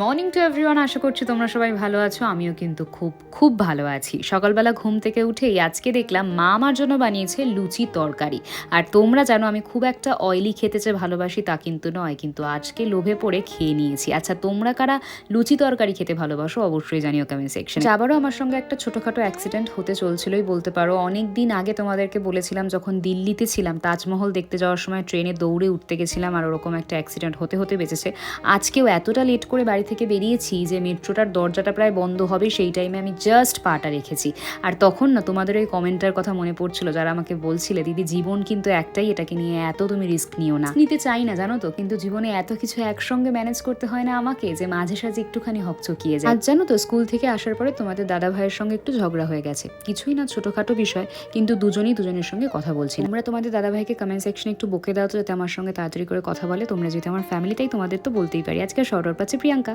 Morning to everyone আশা করছি তোমরা সবাই ভালো আছো, আমিও কিন্তু খুব খুব ভালো আছি। সকালবেলা ঘুম থেকে উঠেই আজকে দেখলাম মা আমার জন্য বানিয়েছে লুচি তরকারি। আর তোমরা জানো আমি খুব একটা অয়েলি খেতে যে ভালোবাসি তা কিন্তু নয়, কিন্তু আজকে লোভে পড়ে খেয়ে নিয়েছি। আচ্ছা তোমরা কারা লুচি তরকারি খেতে ভালোবাসো অবশ্যই জানিও কমেন্ট সেকশন আবারও আমার সঙ্গে একটা ছোটোখাটো অ্যাক্সিডেন্ট হতে চলছিলই, বলতে পারো। অনেক দিন আগে তোমাদেরকে বলেছিলাম, যখন দিল্লিতে ছিলাম, তাজমহল দেখতে যাওয়ার সময় ট্রেনে দৌড়ে উঠতে গেছিলাম, আর ওরকম একটা অ্যাক্সিডেন্ট হতে হতে বেঁচেছে। আজকেও এতটা লেট করে বাড়ি থেকে বেরিয়েছি যে মেট্রোটার দরজাটা প্রায় বন্ধ হবে, সেই টাইমে আমি জাস্ট পাটা রেখেছি। আর তখন না তোমাদের ওই কমেন্টার কথা মনে পড়ছিল, যারা আমাকে বলছিলে, দিদি, জীবন কিন্তু একটাই, এটাকে নিয়ে এত তুমি রিস্ক নিও না। নিতে চাই না, জানো তো, কিন্তু জীবনে এত কিছু একসঙ্গে ম্যানেজ করতে হয় না আমাকে, যে মাঝে সাঝে একটুখানি হকচকিয়ে যায়। আর জানো তো স্কুল থেকে আসার পরে তোমাদের দাদা ভাইয়ের সঙ্গে একটু ঝগড়া হয়ে গেছে। কিছুই না, ছোটখাটো বিষয়, কিন্তু দুজনেই দুজনের সঙ্গে কথা বলছি আমরা তোমাদের দাদা ভাইকে কমেন্ট সেকশনে একটু বকে দাও তো, যাতে আমার সঙ্গে তাড়াতাড়ি করে কথা বলে, তোমরা যদি আমার ফ্যামিলি তাই তোমাদের তো বলতেই পারি। আজকে শর্ট পাচ্ছে প্রিয়াঙ্কা।